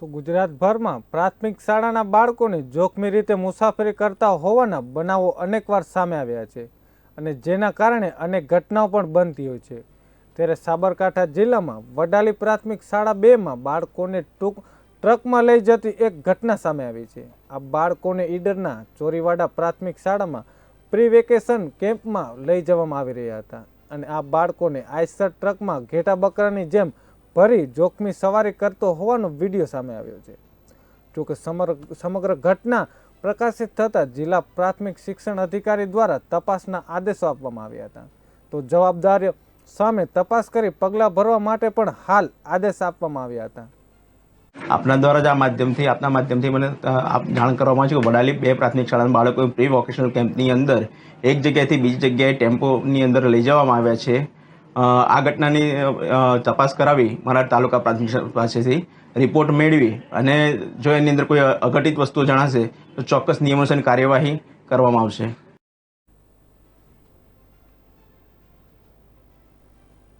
તો ગુજરાતભરમાં પ્રાથમિક શાળાના બાળકોને જોખમી રીતે મુસાફરી કરતા હોવાના બનાવો અનેકવાર સામે આવ્યા છે અને જેના કારણે અનેક ઘટનાઓ પણ બનતી હોય છે. ત્યારે સાબરકાંઠા જિલ્લામાં વડાલી પ્રાથમિક શાળા બેમાં બાળકોને ટૂંક ટ્રકમાં લઈ જતી એક ઘટના સામે આવી છે. આ બાળકોને ઈડરના ચોરીવાડા પ્રાથમિક શાળામાં પ્રી વેકેશન કેમ્પમાં લઈ જવામાં આવી રહ્યા હતા અને આ બાળકોને આઈસર ટ્રકમાં ઘેટા બકરાની જેમ ભરી જોખમી સવારી કરતો હોવાનો વીડિયો સામે આવ્યો છે. જોકે સમગ્ર ઘટના પ્રકાશિત થતાં જિલ્લા પ્રાથમિક શિક્ષણ અધિકારી દ્વારા તપાસના આદેશો આપવામાં આવ્યા હતા. તો જવાબદારીઓ સામે તપાસ કરી પગલાં ભરવા માટે પણ હાલ આદેશ આપવામાં આવ્યા હતા. આપના દ્વારા જ આ માધ્યમથી, આપના માધ્યમથી મને આપ જાણ કરવામાં છે કે વડાલી બે પ્રાથમિક શાળાના બાળકો પ્રી વોકેશનલ કેમ્પની અંદર એક જગ્યાએથી બીજી જગ્યાએ ટેમ્પોની અંદર લઈ જવામાં આવ્યા છે. આ ઘટનાની તપાસ કરાવી મારા તાલુકા પ્રાથમિક પાસેથી રિપોર્ટ મેળવી અને જો એની અંદર કોઈ અઘટિત વસ્તુ જણાશે, તો ચોક્કસ નિયમોસર કાર્યવાહી કરવામાં આવશે.